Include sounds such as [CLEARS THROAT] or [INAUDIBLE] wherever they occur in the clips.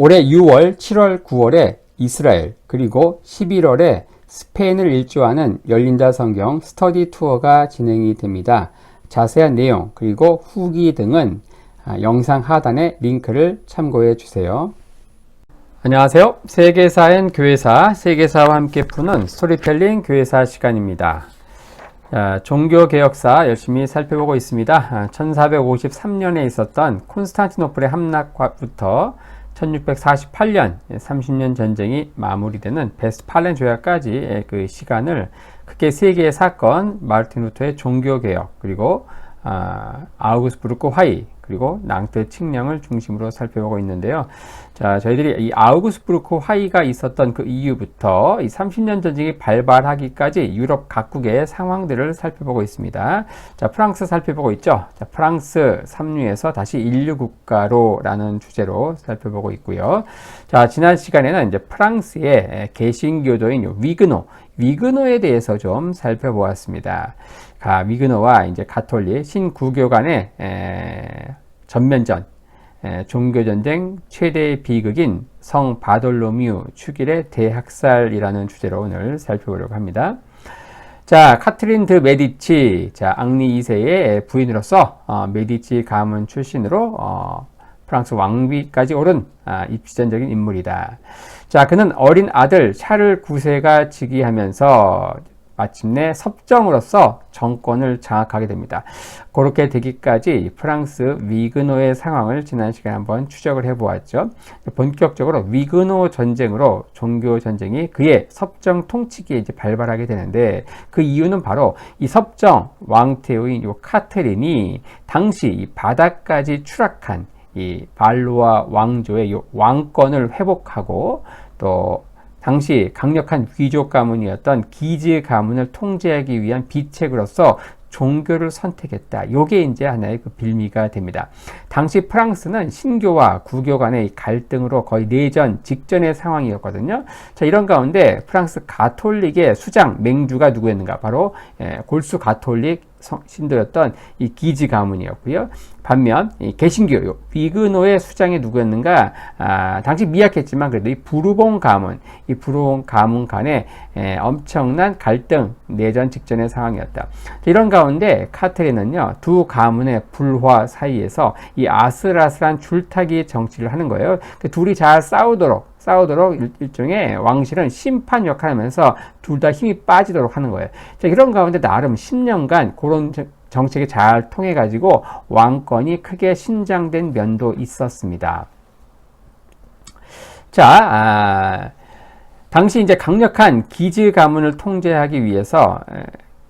올해 6월, 7월, 9월에 이스라엘, 그리고 11월에 스페인을 일주하는 열린다 성경 스터디 투어가 진행이 됩니다. 자세한 내용, 그리고 후기 등은 아, 영상 하단에 링크를 참고해 주세요. 안녕하세요. 세계사엔 교회사, 세계사와 함께 푸는 스토리텔링 교회사 시간입니다. 자, 종교개혁사 열심히 살펴보고 있습니다. 1453년에 아, 있었던 콘스탄티노플의 함락부터 1648년 30년 전쟁이 마무리되는 베스팔렌 조약까지 그 시간을 크게 세 개의 사건, 마르틴 루터의 종교 개혁, 그리고 아, 아우구스부르크 화의, 그리고 낭트 칙령을 중심으로 살펴보고 있는데요. 자, 저희들이 이 아우구스부르크 화의가 있었던 그 이후부터 이 30년 전쟁이 발발하기까지 유럽 각국의 상황들을 살펴보고 있습니다. 자, 프랑스 살펴보고 있죠. 자, 프랑스 삼류에서 다시 인류 국가로라는 주제로 살펴보고 있고요. 자, 지난 시간에는 이제 프랑스의 개신교도인 위그노, 위그노에 대해서 좀 살펴보았습니다. 가 위그너와 이제 가톨릭 신구교 간의 전면전 종교 전쟁 최대의 비극인 성 바돌로뮤 축일의 대학살이라는 주제로 오늘 살펴보려고 합니다. 자, 카트린 드 메디치, 자, 앙리 2세의 부인으로서 어, 메디치 가문 출신으로 어, 프랑스 왕비까지 오른 아, 입지전적인 인물이다. 자, 그는 어린 아들 샤를 9세가 즉위하면서 마침내 섭정으로서 정권을 장악하게 됩니다. 그렇게 되기까지 프랑스 위그노의 상황을 지난 시간에 한번 추적을 해보았죠. 본격적으로 위그노 전쟁으로 종교 전쟁이 그의 섭정 통치기에 이제 발발하게 되는데 그 이유는 바로 이 섭정 왕태우인 요 카테린이 당시 이 바다까지 추락한 이 발로아 왕조의 요 왕권을 회복하고 또 당시 강력한 귀족 가문이었던 기즈 가문을 통제하기 위한 비책으로서 종교를 선택했다. 요게 이제 하나의 그 빌미가 됩니다. 당시 프랑스는 신교와 구교 간의 갈등으로 거의 내전 직전의 상황이었거든요. 자, 이런 가운데 프랑스 가톨릭의 수장 맹주가 누구였는가? 바로 예, 골수 가톨릭 신도였던 이 기지 가문이었고요. 반면 이 개신교 비그노의 수장이 누구였는가? 아, 당시 미약했지만 그래도 이 부르봉 가문, 이 부르봉 가문 에, 엄청난 갈등 내전 직전의 상황이었다. 이런 가운데 카트린은요 두 가문의 불화 사이에서 이 아슬아슬한 줄타기 정치를 하는 거예요. 그 둘이 잘 싸우도록 싸우도록 일, 종의 왕실은 심판 역할을 하면서 둘 다 힘이 빠지도록 하는 거예요. 자, 이런 가운데 나름 10년간 그런 정책이 잘 통해 가지고 왕권이 크게 신장된 면도 있었습니다. 자, 아, 당시 이제 강력한 기즈 가문을 통제하기 위해서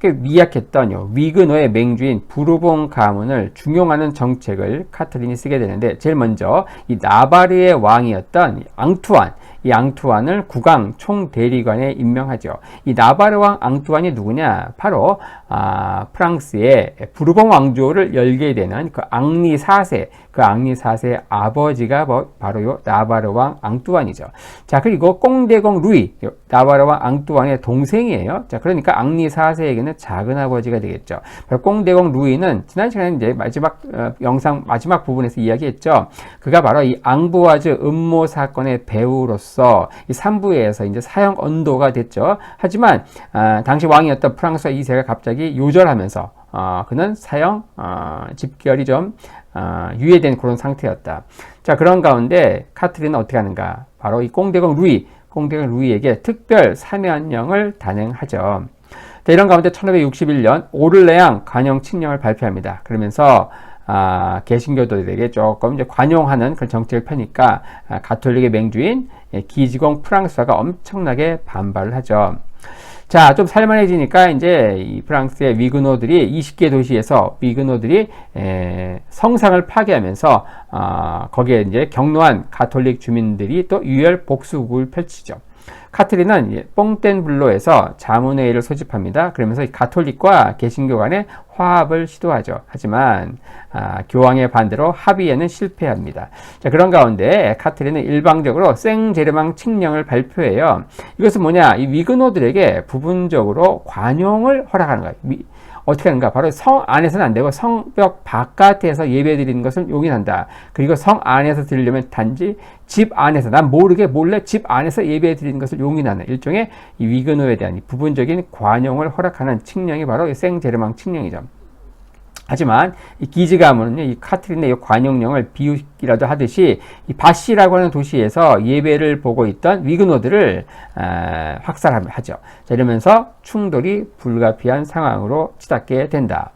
미약했던 위그노의 맹주인 부르봉 가문을 중용하는 정책을 카트린이 쓰게 되는데 제일 먼저 이 나바르의 왕이었던 앙투안 이 앙투안을 국왕 총대리관에 임명하죠. 이 나바르 왕 앙투안이 누구냐? 바로 아, 프랑스의 부르봉 왕조를 열게 되는 그 앙리 4세, 그 앙리 4세의 아버지가 바로 요 나바르 왕 앙뚜안이죠. 자, 그리고 꽁대공 루이, 나바르 왕 앙뚜안의 동생이에요. 자, 그러니까 앙리 4세에게는 작은 아버지가 되겠죠. 바로 꽁대공 루이는 지난 시간에 이제 마지막 어, 영상 마지막 부분에서 이야기했죠. 그가 바로 이 앙부아즈 음모 사건의 배우로서 이 3부에서 이제 사형 언도가 됐죠. 하지만 아, 당시 왕이었던 프랑스 2세가 갑자기 갑자기 요절하면서 어, 그는 사형 어, 집결이 좀 어, 유예된 그런 상태였다. 자 그런 가운데 카트린은 어떻게 하는가? 바로 이 꽁대공 루이, 꽁대공 루이에게 특별 사면령을 단행하죠. 자, 이런 가운데 1561년 오를레앙 관용 칙령을 발표합니다. 그러면서 아, 개신교도들에게 조금 이제 관용하는 그런 정책을 펴니까 아, 가톨릭의 맹주인 예, 기지공 프랑스화가 엄청나게 반발을 하죠. 자, 좀 살만해지니까 이제 이 프랑스의 위그노들이 20개 도시에서 위그노들이 에, 성상을 파괴하면서 어, 거기에 이제 경로한 가톨릭 주민들이 또 유혈 복수국을 펼치죠. 카트리는 뽕땐 블로에서 자문회의를 소집합니다. 그러면서 가톨릭과 개신교 간의 화합을 시도하죠. 하지만 아, 교황의 반대로 합의에는 실패합니다. 자, 그런 가운데 카트리는 일방적으로 생제르망 칙령을 발표해요. 이것은 뭐냐? 이 위그노들에게 부분적으로 관용을 허락하는 거예요. 어떻게 하는가? 바로 성 안에서는 안 되고 성벽 바깥에서 예배 드리는 것을 용인한다. 그리고 성 안에서 드리려면 단지 집 안에서 난 모르게 몰래 집 안에서 예배 드리는 것을 용인하는 일종의 이 위근호에 대한 이 부분적인 관용을 허락하는 칙령이 바로 이 생제르망 칙령이죠. 하지만 이 기즈 가문은요, 이 카트린의 이 관용령을 비웃기라도 하듯이 이 바시라고 하는 도시에서 예배를 보고 있던 위그노들을 아, 확살하죠. 자, 이러면서 충돌이 불가피한 상황으로 치닫게 된다.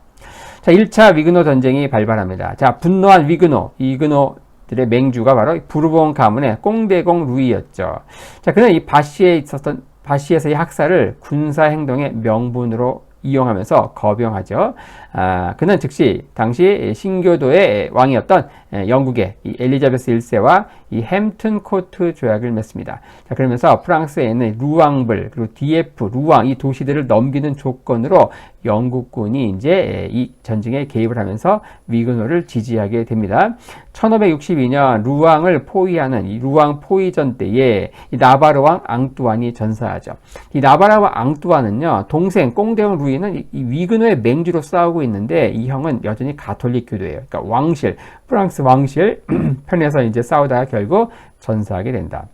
자, 1차 위그노 전쟁이 발발합니다. 자, 분노한 위그노, 위그노 들의 맹주가 바로 부르봉 가문의 꽁대공 루이였죠. 자, 그는 이 바시에 있었던 바시에서의 학살을 군사 행동의 명분으로 이용하면서 거병하죠. 아, 그는 즉시 당시 신교도의 왕이었던 영국의 엘리자베스 1세와 이 햄튼 코트 조약을 맺습니다. 자, 그러면서 프랑스에 있는 루앙블 그리고 디에프, 루앙 이 도시들을 넘기는 조건으로 영국군이 이제 이 전쟁에 개입을 하면서 위그노를 지지하게 됩니다. 1562년 루앙을 포위하는 이 루앙 포위전 때에 이 나바르 왕 앙뚜안이 전사하죠. 이 나바르 왕 앙뚜안은요 동생 꽁대왕 루이는 이 위그노의 맹주로 싸우고 있는데 이 형은 여전히 가톨릭 교도예요. 그러니까 왕실 프랑스 왕실 [CLEARS THROAT] 편에서 이제 싸우다가 결국 전사하게 된다.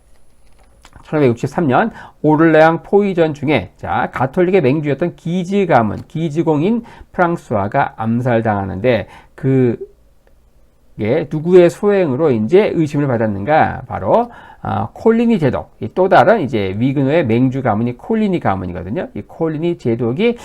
1563년 오를레앙 포위전 중에 자 가톨릭의 맹주였던 기즈 가문 기즈공인 프랑스와가 암살당하는데 그 누구의 소행으로 이제 의심을 받았는가? 바로 아, 콜리니 제독. 또 다른 이제 위그노의 맹주 가문이 콜리니 가문이거든요. 이 콜리니 제독이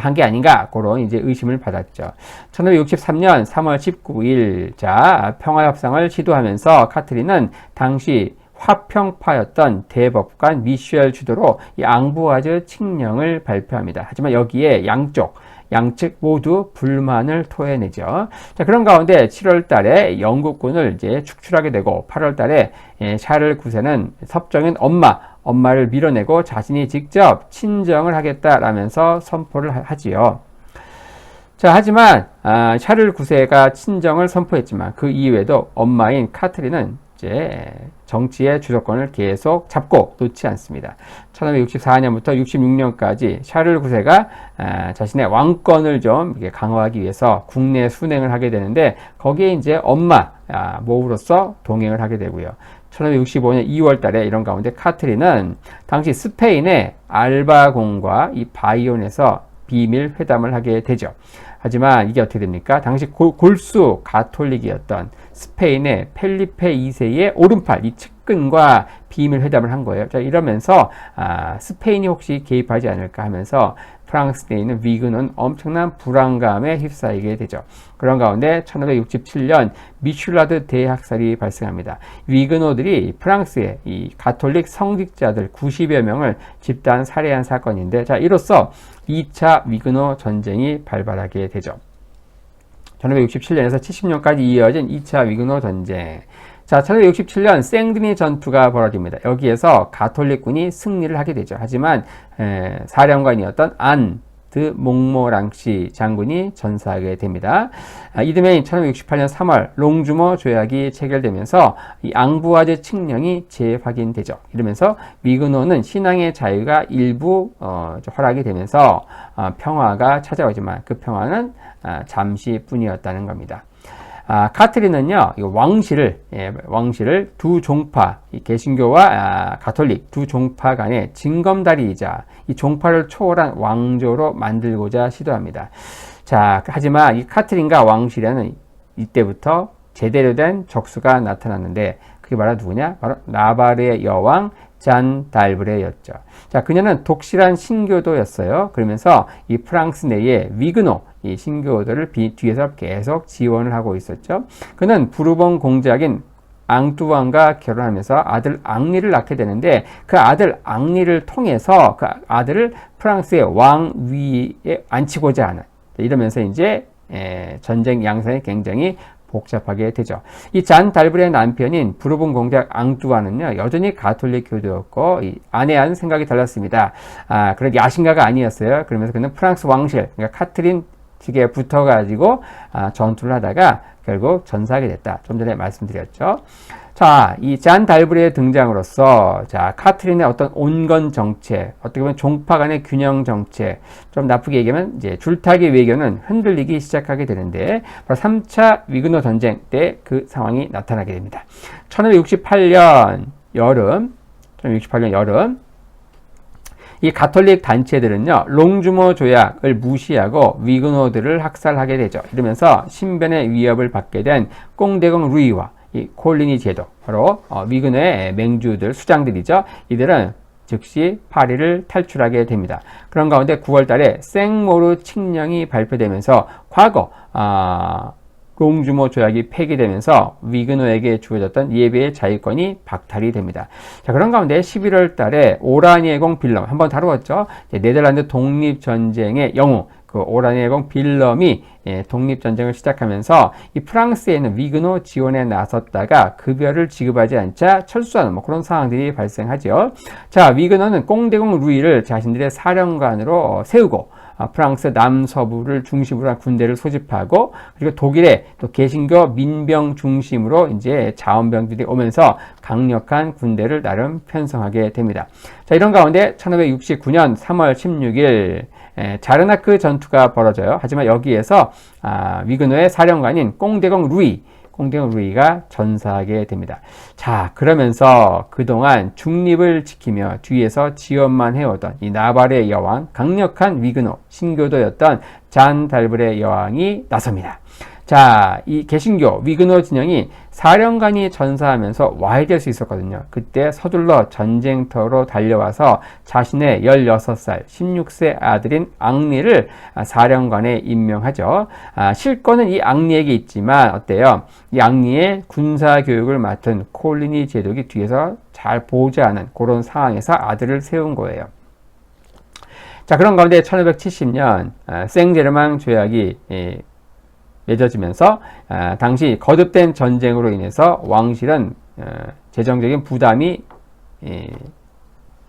한 게 아닌가? 그런 이제 의심을 받았죠. 1563년 3월 19일 자 평화 협상을 시도하면서 카트리는 당시 화평파였던 대법관 미셸 주도로 이 앙부아즈 칙령을 발표합니다. 하지만 여기에 양쪽 양측 모두 불만을 토해내죠. 자, 그런 가운데 7월 달에 영국군을 이제 축출하게 되고 8월 달에 예, 샤를 구세는 섭정인 엄마, 엄마를 밀어내고 자신이 직접 친정을 하겠다라면서 선포를 하지요. 자, 하지만 아, 샤를 구세가 친정을 선포했지만 그 이외에도 엄마인 카트리는 이제 정치의 주도권을 계속 잡고 놓지 않습니다. 1564년부터 66년까지 샤를 9세가 아, 자신의 왕권을 좀 강화하기 위해서 국내 순행을 하게 되는데 거기에 이제 엄마 아, 모우로서 동행을 하게 되고요. 1565년 2월 달에 이런 가운데 카트리는 당시 스페인의 알바공과 이 바이온에서 비밀 회담을 하게 되죠. 하지만 이게 어떻게 됩니까? 당시 골수 가톨릭이었던 스페인의 펠리페 2세의 오른팔, 이 측근과 비밀 회담을 한 거예요. 자, 이러면서 아, 스페인이 혹시 개입하지 않을까 하면서 프랑스 내에 있는 위그는 엄청난 불안감에 휩싸이게 되죠. 그런 가운데 1567년 미슐라드 대학살이 발생합니다. 위그노들이 프랑스의 이 가톨릭 성직자들 90여 명을 집단 살해한 사건인데 자 이로써 2차 위그노 전쟁이 발발하게 되죠. 1567년에서 70년까지 이어진 2차 위그노 전쟁. 자, 1567년 생드니 전투가 벌어집니다. 여기에서 가톨릭군이 승리를 하게 되죠. 하지만 에, 사령관이었던 안, 드 몽모랑시 장군이 전사하게 됩니다. 아, 이듬해인 1568년 3월 롱주머 조약이 체결되면서 이 앙부아제 칙령이 재확인되죠. 이러면서 미그노는 신앙의 자유가 일부 어, 허락이 되면서 어, 평화가 찾아오지만 그 평화는 아, 잠시뿐이었다는 겁니다. 아, 카트리는요, 왕실을, 예, 왕실을 두 종파, 개신교와 아, 가톨릭 두 종파 간의 징검다리이자 이 종파를 초월한 왕조로 만들고자 시도합니다. 자, 하지만 이 카트린과 왕실에는 이때부터 제대로 된 적수가 나타났는데 그게 바로 누구냐? 바로 나바르의 여왕 잔 달브레였죠. 자, 그녀는 독실한 신교도였어요. 그러면서 이 프랑스 내에 위그노, 이 신교도를 뒤에서 계속 지원을 하고 있었죠. 그는 부르봉 공작인 앙뚜왕과 결혼하면서 아들 앙리를 낳게 되는데 그 아들 앙리를 통해서 그 아들을 프랑스의 왕 위에 앉히고자 하는 이러면서 이제 전쟁 양상이 굉장히 복잡하게 되죠. 이 잔 달브레의 남편인 부르봉 공작 앙뚜와는요 여전히 가톨릭 교도였고 이 아내와는 생각이 달랐습니다. 아 그런 야신가가 아니었어요. 그러면서 그는 프랑스 왕실 그러니까 카트린 측에 붙어가지고 아, 전투를 하다가 결국 전사하게 됐다. 좀 전에 말씀드렸죠. 자, 이 잔 달브레의 등장으로서 자 카트린의 어떤 온건 정책, 어떻게 보면 종파 간의 균형 정책, 좀 나쁘게 얘기하면 이제 줄타기 외교는 흔들리기 시작하게 되는데 바로 3차 위그너 전쟁 때 그 상황이 나타나게 됩니다. 1568년 여름, 1568년 여름 이 가톨릭 단체들은요, 롱주모 조약을 무시하고 위그노들을 학살하게 되죠. 이러면서 신변의 위협을 받게 된 꽁대공 루이와 이 콜리니 제도, 바로 어, 위그노의 맹주들, 수장들이죠. 이들은 즉시 파리를 탈출하게 됩니다. 그런 가운데 9월 달에 생모르 칙령이 발표되면서 과거 아, 롱주모 조약이 폐기되면서 위그노에게 주어졌던 예배의 자유권이 박탈이 됩니다. 자, 그런 가운데 11월 달에 오라니에공 빌럼 한번 다루었죠. 네덜란드 독립전쟁의 영웅 그 오라니에공 빌럼이 예, 독립전쟁을 시작하면서 이 프랑스에는 위그노 지원에 나섰다가 급여를 지급하지 않자 철수하는 뭐 그런 상황들이 발생하죠. 자, 위그노는 꽁대공 루이를 자신들의 사령관으로 세우고 아, 프랑스 남서부를 중심으로 한 군대를 소집하고 그리고 독일의 또 개신교 민병 중심으로 이제 자원병들이 오면서 강력한 군대를 나름 편성하게 됩니다. 자, 이런 가운데 1569년 3월 16일 에, 자르나크 전투가 벌어져요. 하지만 여기에서 아, 위그노의 사령관인 꽁대공 루이 꽁대공 루이가 전사하게 됩니다. 자, 그러면서 그동안 중립을 지키며 뒤에서 지원만 해오던 이 나발의 여왕, 강력한 위그노, 신교도였던 잔 달브의 여왕이 나섭니다. 자, 이 개신교 위그노 진영이 사령관이 전사하면서 와해될 수 있었거든요. 그때 서둘러 전쟁터로 달려와서 자신의 16살, 16세 아들인 앙리를 사령관에 임명하죠. 아, 실권은 이 앙리에게 있지만 어때요? 이 앙리의 군사 교육을 맡은 콜리니 제독이 뒤에서 잘 보지 않은 그런 상황에서 아들을 세운 거예요. 자, 그런 가운데 1570년 아, 생제르망 조약이 예, 맺어지면서 아, 당시 거듭된 전쟁으로 인해서 왕실은 어, 재정적인 부담이 예,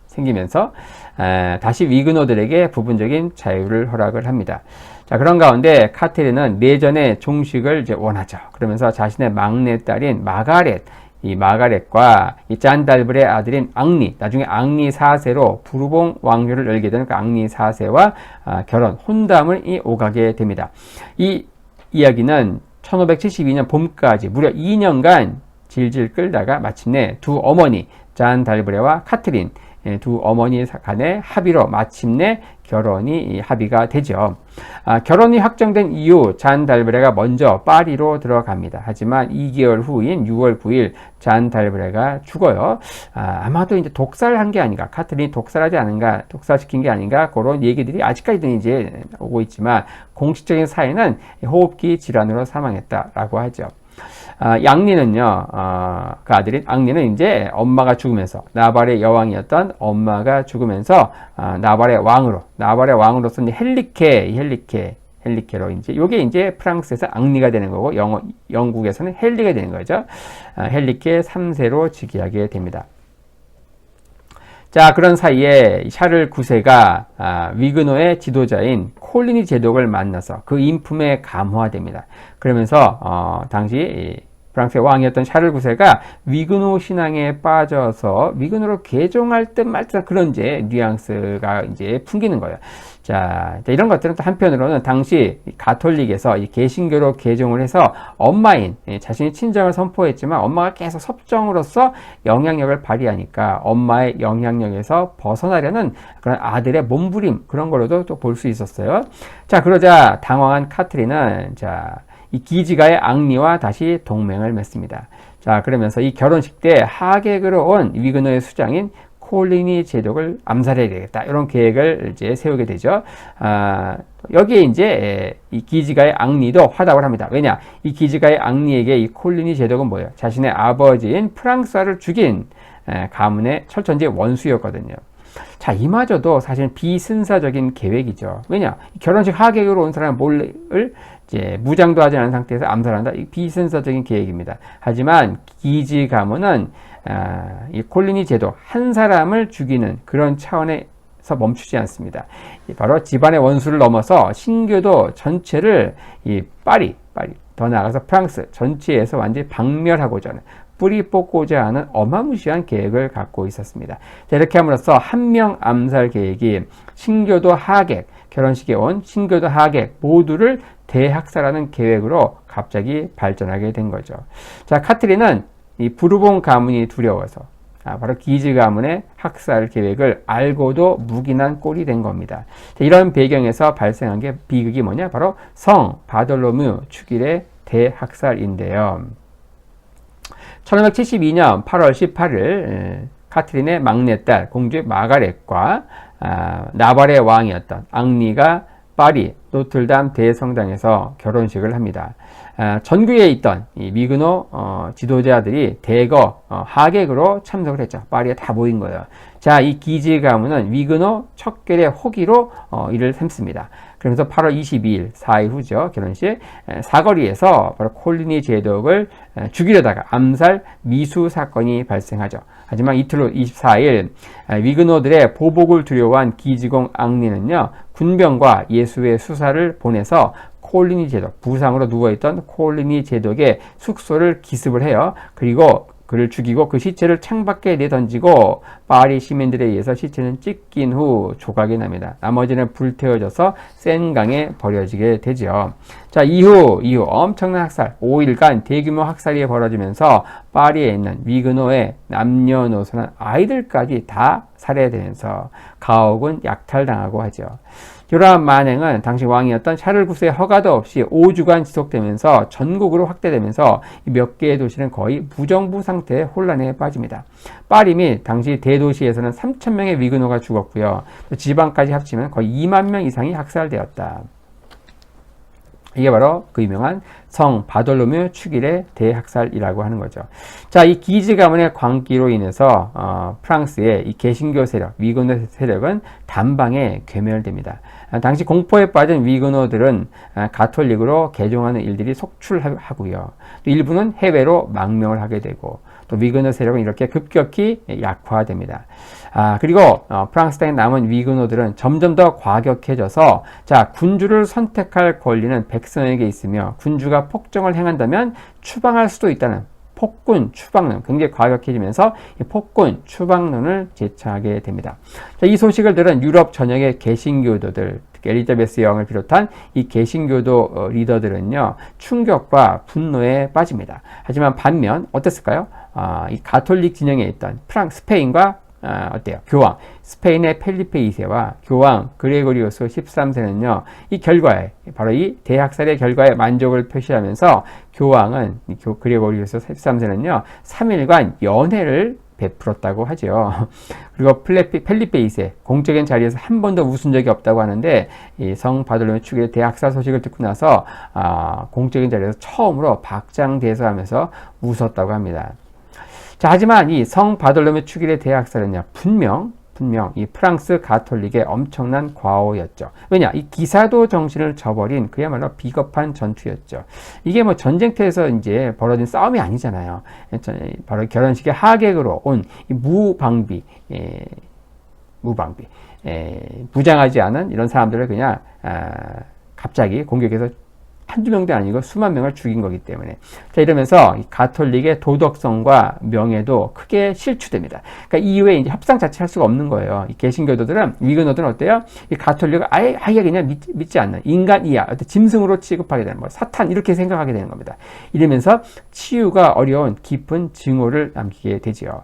생기면서 아, 다시 위그노들에게 부분적인 자유를 허락을 합니다. 자 그런 가운데 카테르는 내전의 종식을 이제 원하죠. 그러면서 자신의 막내 딸인 마가렛 이 마가렛과 이 짠달블의 아들인 앙리, 나중에 앙리 4세로 부르봉 왕조를 열게 되는 그 앙리 4세와 아, 결혼, 혼담을 이 오가게 됩니다. 이 이야기는 1572년 봄까지 무려 2년간 질질 끌다가 마침내 두 어머니 잔 달브레와 카트린 예, 두 어머니 간의 합의로 마침내 결혼이 합의가 되죠. 아, 결혼이 확정된 이후 잔 달브레가 먼저 파리로 들어갑니다. 하지만 2개월 후인 6월 9일 잔 달브레가 죽어요. 아, 마도 이제 독살한 게 아닌가, 카트린이 독살하지 않은가, 독살시킨 게 아닌가 그런 얘기들이 아직까지도 이제 오고 있지만 공식적인 사인은 호흡기 질환으로 사망했다라고 하죠. 아, 양리는요, 어, 그 아들인 앙리는 이제 엄마가 죽으면서 나발의 여왕이었던 엄마가 죽으면서 아, 나발의 왕으로 나발의 왕으로서 이제 헬리케 헬리케 헬리케로 이제 요게 이제 프랑스에서 앙리가 되는 거고 영어, 영국에서는 헬리가 되는 거죠. 아, 헬리케 3세로 즉위하게 됩니다. 자, 그런 사이에 샤를 9세가 아, 위그노의 지도자인 콜리니 제독을 만나서 그 인품에 감화됩니다. 그러면서 어, 당시 프랑스의 왕이었던 샤를 9세가 위그노 신앙에 빠져서 위그노로 개종할 듯 말듯 그런 이제 뉘앙스가 이제 풍기는 거예요. 자, 이런 것들은 또 한편으로는 당시 가톨릭에서 이 개신교로 개종을 해서 엄마인 예, 자신이 친정을 선포했지만 엄마가 계속 섭정으로서 영향력을 발휘하니까 엄마의 영향력에서 벗어나려는 그런 아들의 몸부림 그런 걸로도 또 볼 수 있었어요. 자, 그러자 당황한 카트리는 자, 이 기지가의 앙리와 다시 동맹을 맺습니다. 자, 그러면서 이 결혼식 때 하객으로 온 위그너의 수장인 콜리니 제독을 암살해야 되겠다. 이런 계획을 이제 세우게 되죠. 아, 여기에 이제 이 기지가의 앙리도 화답을 합니다. 왜냐? 이 기지가의 앙리에게 이 콜리니 제독은 뭐예요? 자신의 아버지인 프랑스화를 죽인 가문의 철천지 원수였거든요. 자, 이마저도 사실 비순사적인 계획이죠. 왜냐? 결혼식 하객으로 온 사람 몰래를 이제 무장도 하지 않은 상태에서 암살한다. 이 비선서적인 계획입니다. 하지만 기지 가문은 아, 이 콜리니 제도 한 사람을 죽이는 그런 차원에서 멈추지 않습니다. 바로 집안의 원수를 넘어서 신교도 전체를 이 파리, 파리 더 나아가서 프랑스 전체에서 완전히 박멸하고자 하는 뿌리 뽑고자 하는 어마무시한 계획을 갖고 있었습니다. 자, 이렇게 함으로써 한명 암살 계획이 신교도 하객, 결혼식에 온 신교도 하객 모두를 대학살하는 계획으로 갑자기 발전하게 된 거죠. 자, 카트리는 이 부르봉 가문이 두려워서 아, 바로 기즈 가문의 학살 계획을 알고도 묵인한 꼴이 된 겁니다. 자, 이런 배경에서 발생한 게 비극이 뭐냐? 바로 성 바돌로뮤 축일의 대학살인데요. 1572년 8월 18일 카트린의 막내딸 공주 마가렛과 아, 나발의 왕이었던 앙리가 파리 노틀담 대성당에서 결혼식을 합니다. 아, 전국에 있던 미그노 어, 지도자들이 대거 어, 하객으로 참석을 했죠. 파리에 다 모인 거예요. 자, 이 기지 가문은 미그노 척결의 호기로 어, 이를 셈습니다. 그러면서 8월 22일 4일 후죠. 결혼식 사거리에서 바로 콜리니 제독을 죽이려다가 암살 미수 사건이 발생하죠. 하지만 이틀 후 24일 위그노들의 보복을 두려워한 기지공 앙리는요. 군병과 예수의 수사를 보내서 콜리니 제독, 부상으로 누워있던 콜리니 제독의 숙소를 기습을 해요. 그리고 그를 죽이고 그 시체를 창밖에 내던지고 파리 시민들에 의해서 시체는 찢긴 후 조각이 납니다. 나머지는 불태워져서 센 강에 버려지게 되죠. 자, 이후, 이후 엄청난 학살, 5일간 대규모 학살이 벌어지면서 파리에 있는 위그노의 남녀노소는 아이들까지 다 살해되면서 가옥은 약탈당하고 하죠. 이러한 만행은 당시 왕이었던 샤를 구스의 허가도 없이 5주간 지속되면서 전국으로 확대되면서 몇 개의 도시는 거의 무정부 상태의 혼란에 빠집니다. 파리 및 당시 대도시에서는 3천 명의 위그노가 죽었고요. 지방까지 합치면 거의 2만 명 이상이 학살되었다. 이게 바로 그 유명한 성 바돌로뮤 축일의 대학살이라고 하는 거죠. 자, 이 기지 가문의 광기로 인해서 어, 프랑스의 이 개신교 세력, 위그노 세력은 단방에 괴멸됩니다. 아, 당시 공포에 빠진 위그노들은 아, 가톨릭으로 개종하는 일들이 속출하고요. 또 일부는 해외로 망명을 하게 되고 또 위그노 세력은 이렇게 급격히 약화됩니다. 아, 그리고 어, 프랑스 땅에 남은 위그노들은 점점 더 과격해져서 자, 군주를 선택할 권리는 백성에게 있으며 군주가 폭정을 행한다면 추방할 수도 있다는 폭군 추방론 굉장히 과격해지면서 폭군 추방론을 제창하게 됩니다. 자, 이 소식을 들은 유럽 전역의 개신교도들 엘리자베스 여왕을 비롯한 이 개신교도 어, 리더들은요 충격과 분노에 빠집니다. 하지만 반면 어땠을까요? 아, 이 가톨릭 진영에 있던 프랑 스페인과 아, 어때요? 교황 스페인의 펠리페 2세와 교황 그레고리오스 13세는요 이 결과에 바로 이 대학살의 결과에 만족을 표시하면서 교황은 그레고리오스 13세는요 3일간 연회를 베풀었다고 하죠. [LAUGHS] 그리고 플레피, 펠리페 2세 공적인 자리에서 한 번도 웃은 적이 없다고 하는데 성 바돌로메 축의 대학살 소식을 듣고 나서 아, 공적인 자리에서 처음으로 박장대소하면서 웃었다고 합니다. 자, 하지만 이 성 바돌로메 축일의 대학살은요, 분명, 분명 이 프랑스 가톨릭의 엄청난 과오였죠. 왜냐, 이 기사도 정신을 저버린 그야말로 비겁한 전투였죠. 이게 뭐 전쟁터에서 이제 벌어진 싸움이 아니잖아요. 바로 결혼식의 하객으로 온 무방비, 예, 무방비, 예, 무장하지 않은 이런 사람들을 그냥 아, 갑자기 공격해서 한두 명도 아니고 수만 명을 죽인 거기 때문에. 자, 이러면서 가톨릭의 도덕성과 명예도 크게 실추됩니다. 그러니까 이후에 이제 협상 자체 할 수가 없는 거예요. 이 개신교도들은, 위그노들은 어때요? 이 가톨릭을 아예, 아예 그냥 믿, 믿지 않는 인간이야. 어떤 짐승으로 취급하게 되는 거 사탄, 이렇게 생각하게 되는 겁니다. 이러면서 치유가 어려운 깊은 증오를 남기게 되지요.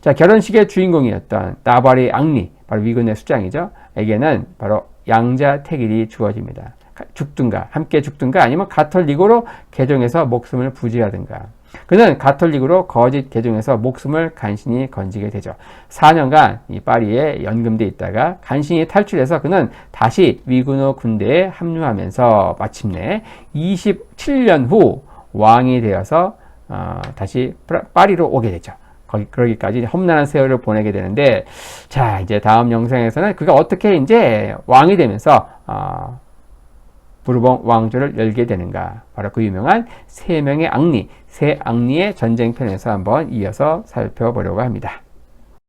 자, 결혼식의 주인공이었던 나발의 앙리, 바로 위그노의 수장이죠. 에게는 바로 양자 택일이 주어집니다. 죽든가 함께 죽든가 아니면 가톨릭으로 개종해서 목숨을 부지하든가 그는 가톨릭으로 거짓 개종해서 목숨을 간신히 건지게 되죠. 4년간 이 파리에 연금돼 있다가 간신히 탈출해서 그는 다시 위군노 군대에 합류하면서 마침내 27년 후 왕이 되어서 어, 다시 파리로 오게 되죠. 거기 그러기까지 험난한 세월을 보내게 되는데 자 이제 다음 영상에서는 그가 어떻게 이제 왕이 되면서 어, 부르봉 왕조를 열게 되는가? 바로 그 유명한 세 명의 앙리, 세 앙리의 전쟁편에서 한번 이어서 살펴보려고 합니다.